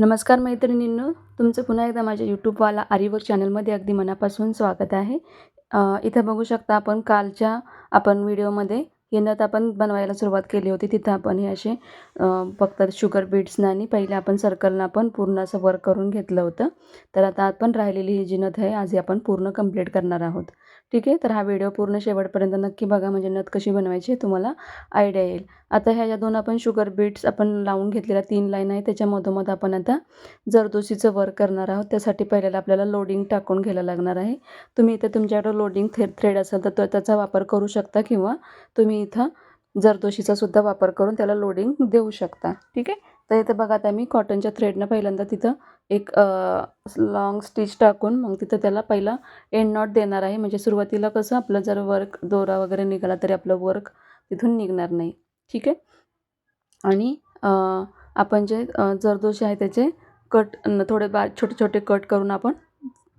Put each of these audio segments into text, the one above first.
नमस्कार मैत्रिणींनो तुमचं पुन्हा एकदा माझ्या यूट्यूबवाला आरिवर चॅनलमध्ये अगदी मनापासून स्वागत आहे. इथं बघू शकता आपण कालच्या आपण व्हिडिओमध्ये येण्यात आपण बनवायला सुरुवात केली होती. तिथं आपण हे असे फक्त शुगर बीट्सनं आणि पहिले आपण सर्कलनं आपण पूर्ण असं वर्क करून घेतलं होतं. तर आता आपण राहिलेली ही जी नथ आहे आज आपण पूर्ण कंप्लीट करणार आहोत. ठीक आहे? तर हा व्हिडिओ पूर्ण शेवटपर्यंत नक्की बघा. म्हणजे नथ कशी बनवायची तुम्हाला आयडिया येईल. आता ह्या ज्या दोन आपण शुगर बीट्स आपण लावून घेतलेल्या तीन लाईन आहे त्याच्या मधोमध आपण आता जरदोशीचं वर्क करणार आहोत. त्यासाठी पहिल्याला आपल्याला लोडिंग टाकून घ्यायला लागणार आहे. तुम्ही इथे तुमच्याकडं लोडिंग थे थ्रेड असेल तर तो त्याचा वापर करू शकता किंवा तुम्ही इथं जरदोशीचा सुद्धा वापर करून त्याला लोडिंग देऊ शकता. ठीक आहे? तर इथे बघा आता मी कॉटनच्या थ्रेडनं पहिल्यांदा तिथं एक लाँग स्टिच टाकून मग तिथं त्याला पहिला एंड नॉट देणार आहे. म्हणजे सुरुवातीला कसं आपलं जर वर्क दोरा वगैरे निघाला तरी आपलं वर्क तिथून निघणार नाही. ठीक आहे? आणि आपण जे जरदोशी आहे त्याचे कट थोडे बा छोटे छोटे कट करून आपण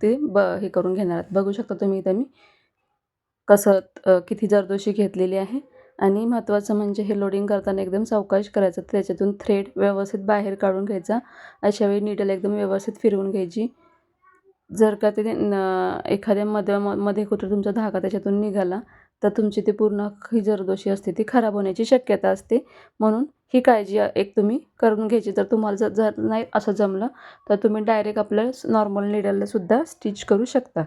ते ब हे करून घेणार आहात. बघू शकता तुम्ही इथं मी कसं किती जरदोशी घेतलेली आहे. आणि महत्त्वाचं म्हणजे हे लोडिंग करताना एकदम सावकाश करायचं. त्याच्यातून थ्रेड व्यवस्थित बाहेर काढून घ्यायचा. अशावेळी निडल एकदम व्यवस्थित फिरवून घ्यायची. जर का ते एखाद्या मध्ये मध्ये कुठं तुमचा धागा त्याच्यातून निघाला तर तुमची ती पूर्ण ही जरदोशी असते ती खराब होण्याची शक्यता असते. म्हणून ही काळजी एक तुम्ही करून घ्यायची. जर तुम्हाला जर जर नाही असं जमलं तर तुम्ही डायरेक्ट आपल्या नॉर्मल निडललासुद्धा स्टिच करू शकता.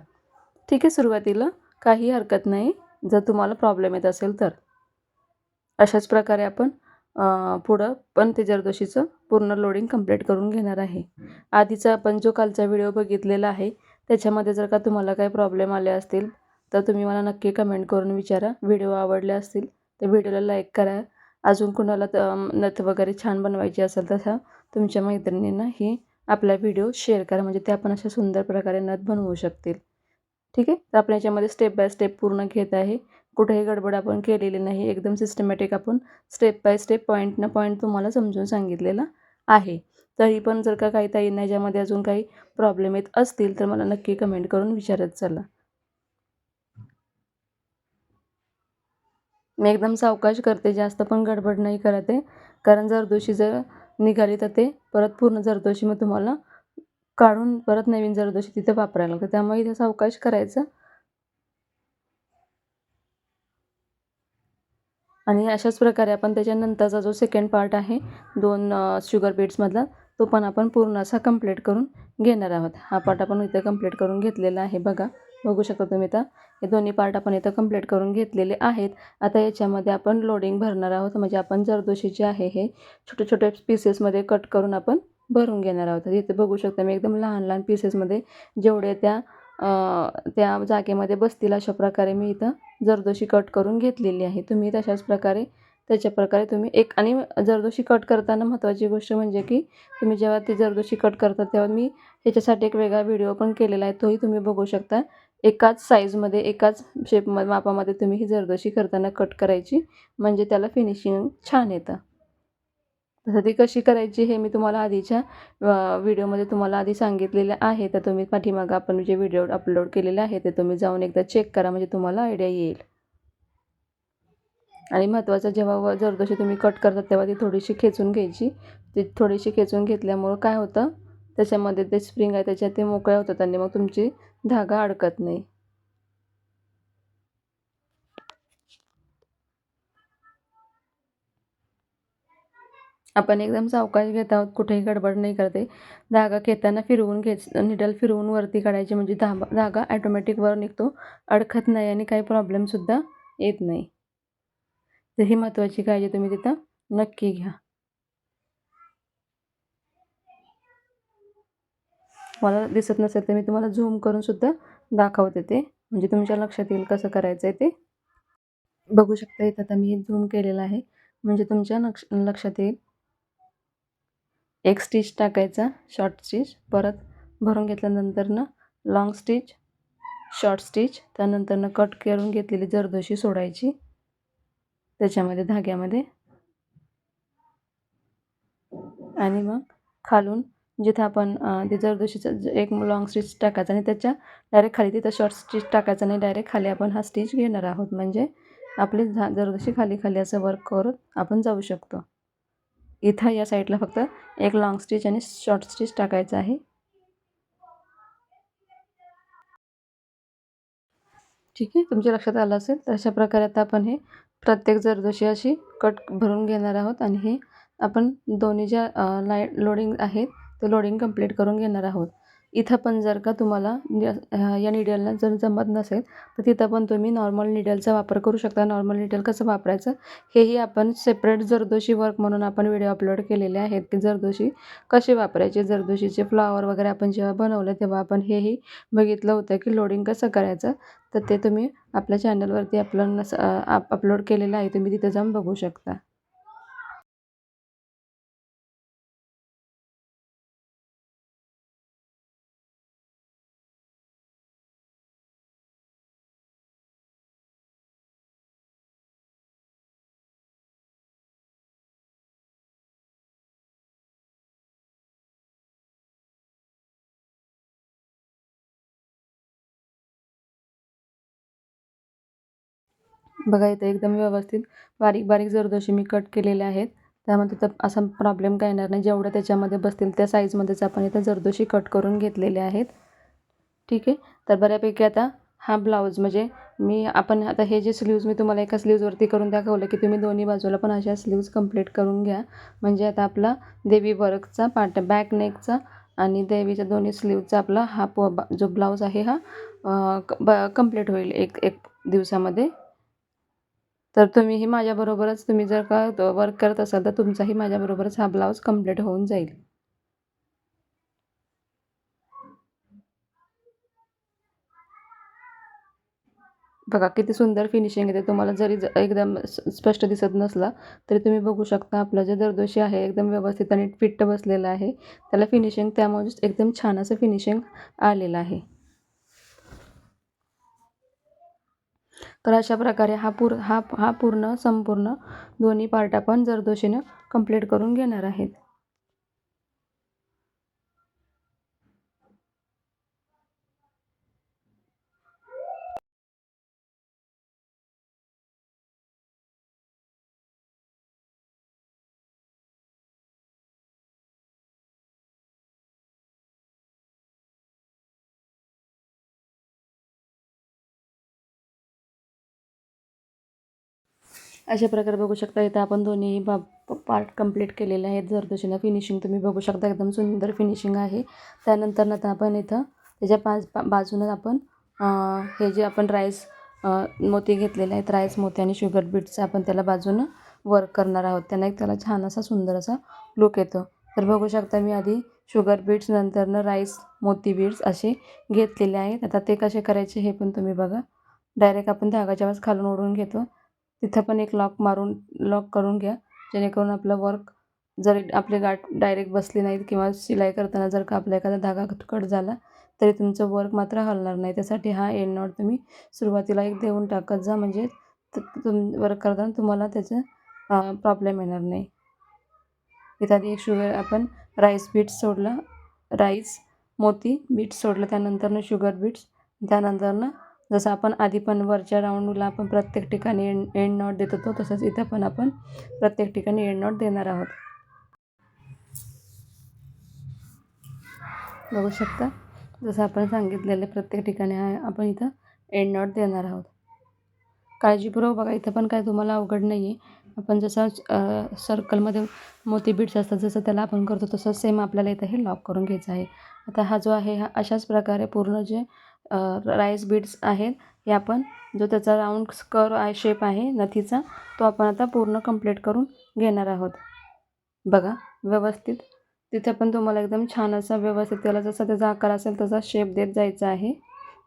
ठीक आहे सुरुवातीला काही हरकत नाही. जर तुम्हाला प्रॉब्लेम येत असेल तर. अशाच प्रकारे आपण पुढं पण ते जरदोशीचं पूर्ण लोडिंग कंप्लीट करून घेणार आहे. आधीचा आपण जो कालचा व्हिडिओ बघितलेला आहे त्याच्यामध्ये जर का तुम्हाला काही प्रॉब्लेम आले असतील तर तुम्ही मला नक्की कमेंट करून विचारा. व्हिडिओ आवडले असतील तर व्हिडिओला लाईक करा. अजून कुणाला नथ वगैरे छान बनवायची असेल तसा तुमच्या मैत्रिणींना ही आपला व्हिडिओ शेअर करा. म्हणजे ते आपण अशा सुंदर प्रकारे नथ बनवू शकतील. ठीक आहे? तर आपण याच्यामध्ये स्टेप बाय स्टेप पूर्ण घेत आहे. कुठेही गडबड आपण केलेली नाही. एकदम सिस्टमॅटिक आपण step by step point point तुम्हाला समजून सांगितलेला आहे. तरी पण जर का काही ताईंना याच्यामध्ये अजून काही प्रॉब्लेम येत असतील तर मला नक्की कमेंट करून विचारत चला. मी एकदम सावकाश करते जास्त पण गडबड नाही करते कारण जरदोशी जर निघाली तर ते परत पूर्ण जरदोशी मग तुम्हाला काढून परत नवीन जरदोशी तिथं वापरायला लागतं. त्यामुळे इथे सावकाश करायचं आणि अशाच प्रकारे आपण त्याच्यानंतरचा जो सेकंड पार्ट आहे दोन शुगर बीट्समधला तो पण आपण पूर्ण असा कंप्लीट करून घेणार आहोत. हा पार्ट आपण इथं कंप्लीट करून घेतलेला आहे बघा. बघू शकता तुम्ही तर हे दोन्ही पार्ट आपण इथं कंप्लीट करून घेतलेले आहेत. आता याच्यामध्ये आपण लोडिंग भरणार आहोत. म्हणजे आपण जरदोशीचे आहे हे छोटे छोटे पीसेसमध्ये कट करून आपण भरून घेणार आहोत. इथे बघू शकता मी एकदम लहान लहान पीसेसमध्ये जेवढे त्या त्या जागेमध्ये बसतील अशा प्रकारे मी इथं जरदोशी कट करून घेतलेली आहे. तुम्ही तशाच प्रकारे त्याच्या प्रकारे तुम्ही एक आणि जरदोशी कट करताना महत्त्वाची गोष्ट म्हणजे की तुम्ही जेव्हा ती जरदोशी कट करता तेव्हा मी ह्याच्यासाठी एक वेगळा व्हिडिओ पण केलेला आहे. तोही तुम्ही बघू शकता. एकाच साईजमध्ये एकाच शेपमध्ये मापामध्ये तुम्ही ही जरदोशी करताना कट करायची. म्हणजे त्याला फिनिशिंग छान येतं. तसं ती कशी करायची हे मी तुम्हाला आधीच्या व्हिडिओमध्ये तुम्हाला आधी सांगितलेलं आहे. तर तुम्ही पाठीमागं आपण जे व्हिडिओ अपलोड केलेले आहे ते तुम्ही जाऊन एकदा चेक करा म्हणजे तुम्हाला आयडिया येईल. आणि महत्त्वाचं जेव्हा व जरदोशी तुम्ही कट करतात तेव्हा ती थोडीशी खेचून घ्यायची. ती थोडीशी खेचून घेतल्यामुळं काय होतं? त्याच्यामध्ये ते स्प्रिंग आहे त्याच्यात ते मोकळ्या होतात आणि मग तुमची धागा अडकत नाही. आपण एकदम सावकाश घेत आहोत कुठेही गडबड नाही करते धागा घेताना फिरवून घेच निडल फिरवून वरती काढायची म्हणजे धाबा धागा ॲटोमॅटिक वर निघतो. अडखत नाही आणि काही प्रॉब्लेमसुद्धा येत नाही. तर ही महत्त्वाची काळजी तुम्ही तिथं नक्की घ्या. मला दिसत नसेल तर मी तुम्हाला झूम करूनसुद्धा दाखवते ते. म्हणजे तुमच्या लक्षात येईल कसं करायचं आहे ते. बघू शकता इथं आता मी झूम केलेलं आहे. म्हणजे तुमच्या नक्ष लक्षात येईल. एक स्टिच टाकायचा शॉर्ट स्टिच परत भरून घेतल्यानंतरनं लाँग स्टिच शॉर्ट स्टिच त्यानंतरनं कट करून घेतलेली जरदोशी सोडायची. त्याच्यामध्ये धाग्यामध्ये. आणि मग खालून जिथं आपण ते जरदोशीचं एक लॉंग स्टिच टाकायचा आणि त्याच्या डायरेक्ट खाली तिथं शॉर्ट स्टिच टाकायचा आणि डायरेक्ट खाली आपण हा स्टिच घेणार आहोत. म्हणजे आपली झा जरदोशी खाली खाली असं वर्क करत आपण जाऊ शकतो. इथं या साईडला फक्त एक लॉंग स्टिच आणि शॉर्ट स्टिच टाकायचं आहे. ठीक आहे तुमच्या लक्षात आलं असेल तर अशा प्रकारे आता आपण हे प्रत्येक जरदोशी अशी कट भरून घेणार आहोत आणि हे आपण दोन्ही ज्या लाइट लोडिंग आहेत ते लोडिंग कंप्लीट करून घेणार आहोत. इथं पण जर का तुम्हाला म्हणजे, या निडलला जर जमत नसेल तर तिथं पण तुम्ही नॉर्मल निडलचा वापर करू शकता. नॉर्मल निडल कसं वापरायचं? हेही आपण सेपरेट जरदोशी वर्क म्हणून आपण व्हिडिओ अपलोड केलेले आहेत. की जरदोशी कसे वापरायचे? जरदोशीचे फ्लॉवर वगैरे आपण जेव्हा बनवलं तेव्हा आपण हेही बघितलं होतं की लोडिंग कसं करायचं? तर ते तुम्ही आपल्या चॅनलवरती अपलोड अपलोड केलेलं आहे. तुम्ही तिथं जाऊन बघू शकता. बघा इथे एकदम व्यवस्थित बारीक बारीक जरदोशी मी कट केलेले आहेत. त्यामध्ये तर असा प्रॉब्लेम काय येणार नाही. जेवढं त्याच्यामध्ये बसतील त्या साईजमध्येच आपण इथं जरदोशी कट करून घेतलेले आहेत. ठीक आहे? तर बऱ्यापैकी आता हा ब्लाऊज म्हणजे मी आपण आता हे जे स्लीव्ज मी तुम्हाला एका स्लीव्जवरती करून दाखवलं की तुम्ही दोन्ही बाजूला पण अशा स्लीव्ज कंप्लीट करून घ्या. म्हणजे आता आपला देवी वर्कचा पार्ट बॅक नेकचा आणि देवीच्या दोन्ही स्लीवचा आपला हा पो जो ब्लाऊज आहे हा ब कंप्लीट होईल एक एक दिवसामध्ये. तर तुम्हीही माझ्याबरोबरच तुम्ही जर का वर्क करत असाल तर तुमचाही माझ्याबरोबरच हा ब्लाऊज कंप्लीट होऊन जाईल. बघा किती सुंदर फिनिशिंग येते. तुम्हाला जरी ज एकदम स्पष्ट दिसत नसला तरी तुम्ही बघू शकता आपलं जे दरदोशी आहे एकदम व्यवस्थित आणि फिट्ट बसलेलं आहे. त्याला फिनिशिंग त्यामुळेच एकदम छान असं फिनिशिंग आलेलं आहे. तर अशा प्रकारे हा पूर हा हा पूर्ण संपूर्ण दोन्ही पार्ट आपण जरदोशीनं कंप्लीट करून घेणार आहेत. अशा प्रकारे बघू शकता. इथं आपण दोन्ही बा पार्ट कंप्लीट केलेले आहेत. जरदोशीनं फिनिशिंग तुम्ही बघू शकता. एकदम सुंदर फिनिशिंग आहे. त्यानंतर आता आपण इथं त्याच्या पाच बाजूनं आपण हे जे आपण राईस मोती घेतलेले आहेत. राईस मोती आणि शुगर बीट्स आपण त्याला बाजूनं वर्क करणार आहोत. त्यांना एक त्याला छान असा सुंदर असा लुक येतो. तर बघू शकता मी आधी शुगर बीट्स नंतरनं राईस मोती बीट्स असे घेतलेले आहेत. आता ते कसे करायचे हे पण तुम्ही बघा. डायरेक्ट आपण धागाच्या वाज खालून ओढून घेतो. तिथं पण एक लॉक मारून लॉक करून घ्या. जेणेकरून आपलं वर्क जर आपले गाठ डायरेक्ट बसली नाहीत किंवा शिलाई करताना जर का आपला एखादा धागा कट झाला तरी तुमचं वर्क मात्र हलणार नाही. त्यासाठी हा एंड नॉट तुम्ही सुरुवातीला एक देऊन टाकत जा. म्हणजे तुम वर्क करताना तुम्हाला त्याचं प्रॉब्लेम येणार नाही. इथं आधी एक शुगर आपण राईस बीट्स सोडलं. राईस मोती बीट्स सोडलं. त्यानंतरनं शुगर बीट्स त्यानंतरनं जसं आपण आधी पण वरच्या राऊंडला आपण प्रत्येक ठिकाणी एंड एंड नॉट देत होतो तसंच इथं पण आपण प्रत्येक ठिकाणी एंड नॉट देणार आहोत. बघू शकता जसं आपण सांगितलेलं प्रत्येक ठिकाणी आपण इथं एंड नॉट देणार आहोत. काळजीपूर्वक बघा इथं पण काय तुम्हाला अवघड नाही आहे आपण जसं सर्कलमध्ये मोती बीट्स असतात जसं त्याला आपण करतो तसं सेम आपल्याला इथं हे लॉक करून घ्यायचं आहे. आता हा जो आहे हा अशाच प्रकारे पूर्ण जे राईस बीड्स आहेत. हे आपण जो त्याचा राऊंड स्कर आहे शेप आहे नथीचा तो आपण आता पूर्ण कंप्लीट करून घेणार आहोत. बघा व्यवस्थित. तिथे पण तुम्हाला एकदम छान असा व्यवस्थित त्याला जसा त्याचा आकार असेल तसा शेप देत जायचा आहे.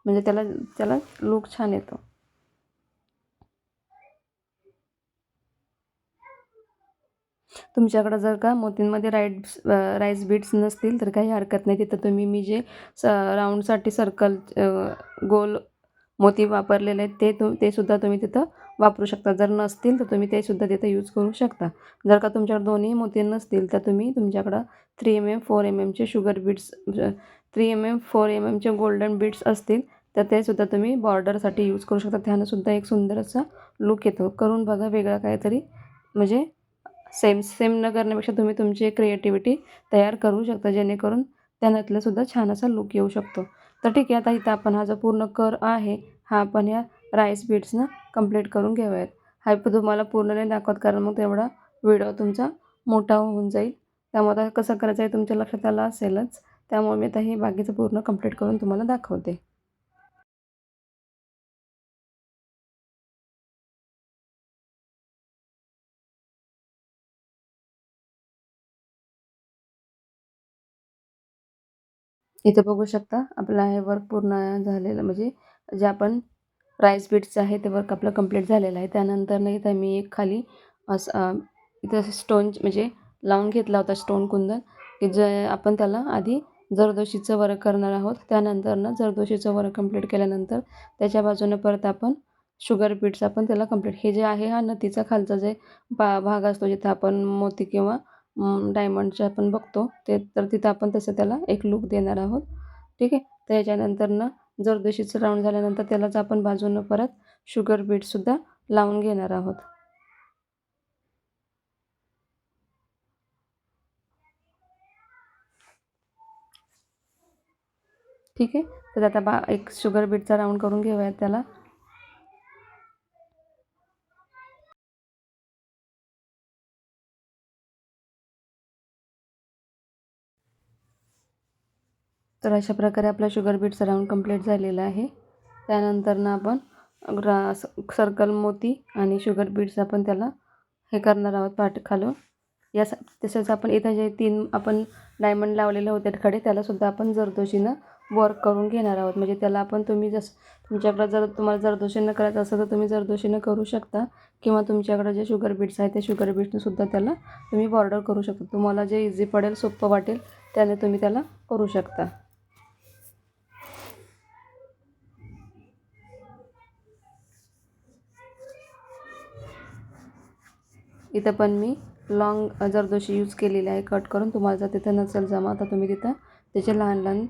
म्हणजे त्याला त्याला लूक छान येतो. तुमच्याकडं जर का मोतींमध्ये राईड्स राईस बीट्स नसतील तर काही हरकत नाही. तिथं तुम्ही मी जे स राऊंडसाठी सर्कल गोल मोती वापरलेले आहेत ते तु ते सुद्धा तुम्ही तिथं वापरू शकता. जर नसतील तर तुम्ही ते सुद्धा तिथं यूज करू शकता. जर का तुमच्याकडे दोन्ही मोती नसतील तर तुम्ही तुमच्याकडं three M M four M एमचे sugar beads three M M four M एमचे golden beads असतील तर ते सुद्धा तुम्ही बॉर्डरसाठी यूज करू शकता. त्यानं सुद्धा एक सुंदर असा लुक येतो. करून बघा वेगळा काहीतरी म्हणजे सेम सेम न करण्यापेक्षा तुम्ही तुमची क्रिएटिव्हिटी तयार करू शकता जेणेकरून त्याच्यातलं सुद्धा छान असा लुक येऊ शकतो. तर ठीक आहे आता इथं आपण हा जो पूर्ण कर आहे हा आपण या राईस बीट्सनं कंप्लीट करून घेऊयात. हा तुम्हाला पूर्ण नाही दाखवत कारण मग तेवढा व्हिडिओ तुमचा मोठा होऊन जाईल. त्यामुळे आता कसं करायचं आहे तुमच्या लक्षात आलं असेलच. त्यामुळे मी आता हे बाकीचं पूर्ण कंप्लीट करून तुम्हाला दाखवते. इथे बघू शकता आपलं हे वर्क पूर्ण झालेलं म्हणजे जे आपण राईस बीट्स आहे ते वर्क आपलं कंप्लीट झालेलं आहे. त्यानंतर नाही तर मी एक खाली असं इथं स्टोन म्हणजे लावून घेतला होता स्टोन कुंदन की जे आपण त्याला आधी जरदोशीचं वर्क करणार आहोत. त्यानंतरनं जरदोशीचं वर्क कंप्लीट केल्यानंतर त्याच्या बाजूनं परत आपण शुगर बीट्स आपण त्याला कंप्लीट हे जे आहे हा नथीचा खालचा जे बा भाग असतो जिथं आपण मोती किंवा डायमंडचे आपण बघतो ते तर तिथं आपण तसं त्याला एक लूक देणार आहोत. ठीक आहे? त्याच्यानंतरनं जरदोशीचं राऊंड झाल्यानंतर त्यालाच आपण बाजूनं परत शुगर बीटसुद्धा लावून घेणार आहोत. ठीक आहे? तर आता बा एक शुगर बीटचा राऊंड करून घेऊयात त्याला. तर अशा प्रकारे आपला शुगर बीटचा राऊंड कंप्लीट झालेला आहे. त्यानंतरनं आपण ग्रा सर्कल मोती आणि शुगर बीट्स आपण त्याला हे करणार आहोत पाठ खालून. या तसेच आपण इथं जे तीन आपण डायमंड लावलेले होते खडे त्यालासुद्धा आपण जरदोशीनं वर्क करून घेणार आहोत. म्हणजे त्याला आपण तुम्ही जसं तुमच्याकडं जर तुम्हाला जरदोशीनं करायचं असेल तर तुम्ही जरदोशीनं करू शकता. किंवा तुमच्याकडं जे शुगर बीट्स आहेत त्या शुगर बीट्सनंसुद्धा त्याला तुम्ही बॉर्डर करू शकता. तुम्हाला जे इझी पडेल सोपं वाटेल त्याने तुम्ही त्याला करू शकता. इथं पण मी लॉंग जरदोशी यूज केलेली आहे कट करून तुम्हाला जर तिथं नसेल जमा तर तुम्ही तिथं त्याचे लहान लहान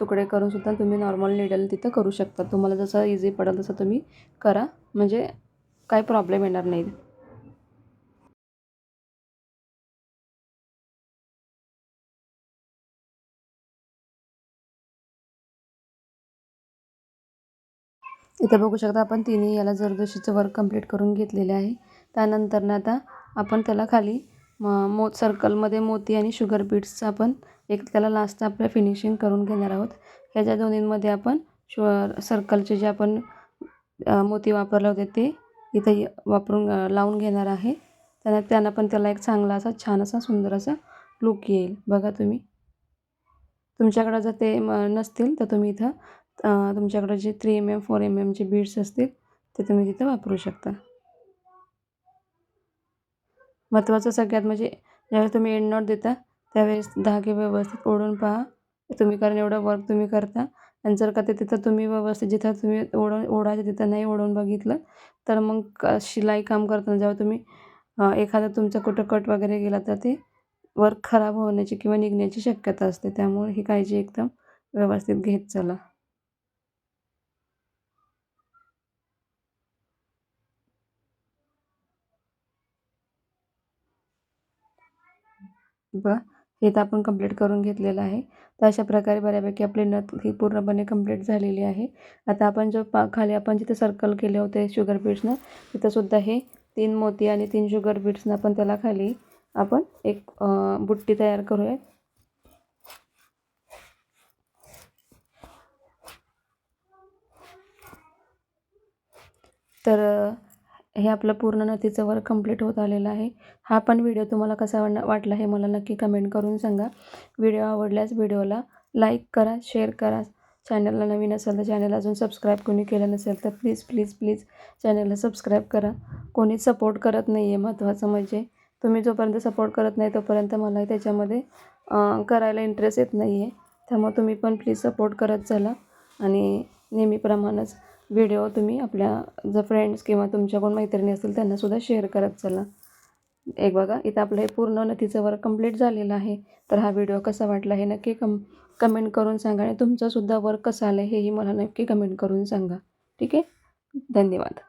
तुकडे करून सुद्धा तुम्ही नॉर्मल निडल तिथं करू शकता. तुम्हाला जसं इझी पडेल तसं तुम्ही करा. म्हणजे काही प्रॉब्लेम येणार नाही. इथं बघू शकता आपण तिन्ही याला जरदोशीचं वर्क कंप्लीट करून घेतलेले आहे. त्यानंतरनं आता आपण त्याला खाली मो सर्कलमध्ये मोती आणि शुगर बीट्सचा आपण एक त्याला लास्ट आपल्या फिनिशिंग करून घेणार आहोत. ह्याच्या दोन्हींमध्ये आपण शु सर्कलचे जे आपण मोती वापरले होते ते इथं वापरून लावून घेणार आहे. त्यांना त्यांना पण त्याला एक चांगला असा छान असा सुंदर असा लुक येईल. बघा तुम्ही. तुमच्याकडं जर ते नसतील तर तुम्ही इथं तुमच्याकडं जे three M M four M एमचे beads असतील ते तुम्ही तिथं वापरू शकता. महत्त्वाचं सगळ्यात म्हणजे ज्यावेळेस तुम्ही एंड नोट देता त्यावेळेस धागे व्यवस्थित ओढून पहा. तुम्ही कारण एवढं वर्क तुम्ही करता. आणि जर का ते तिथं तुम्ही व्यवस्थित जिथं तुम्ही ओढून ओढायचं तिथं नाही ओढून बघितलं तर मग शिलाई काम करताना जेव्हा तुम्ही एखादा तुमचा कुठं कट वगैरे गेला तर ते वर्क खराब होण्याची किंवा निघण्याची शक्यता असते. त्यामुळे ही काळजी एकदम व्यवस्थित घेत चला. ब हे तर आपण कंप्लीट करून घेतलेलं आहे. तर अशा प्रकारे बऱ्यापैकी आपली नथ ही पूर्णपणे कंप्लीट झालेली आहे. आता आपण जो पा खाली आपण जिथे सर्कल केले होते शुगर बीट्सनं तिथंसुद्धा हे तीन मोती आणि तीन शुगर बीट्सनं आपण त्याला खाली आपण एक बुट्टी तयार करूयात तर हे आपलं पूर्ण नथीचं वर्क कंप्लीट होत आलेलं आहे. हा पण व्हिडिओ तुम्हाला कसा वाटला हे मला नक्की कमेंट करून सांगा. व्हिडिओ आवडल्यास व्हिडिओला लाईक करा शेअर करा. चॅनलला नवीन असेल तर चॅनल अजून सबस्क्राईब कोणी केलं नसेल तर प्लीज प्लीज प्लीज चॅनलला सबस्क्राईब करा. कोणीच सपोर्ट करत नाही आहे महत्त्वाचं म्हणजे. तुम्ही जोपर्यंत सपोर्ट करत नाही तोपर्यंत मला त्याच्यामध्ये करायला इंटरेस्ट येत नाही आहे त्यामुळे तुम्ही पण प्लीज सपोर्ट करत चला. आणि नेहमीप्रमाणेच व्हिडिओ तुम्ही आपल्या जर फ्रेंड्स किंवा तुमच्या कोण मैत्रिणी असतील त्यांनासुद्धा शेअर करत चला. एक बघा इथं आपलं हे पूर्ण नथीचं वर्क कंप्लीट झालेलं आहे. तर हा व्हिडिओ कसा वाटला हे नक्की कम कमेंट करून सांगा आणि तुमचंसुद्धा वर्क कसं आलं हेही मला नक्की कमेंट करून सांगा. ठीक आहे? धन्यवाद.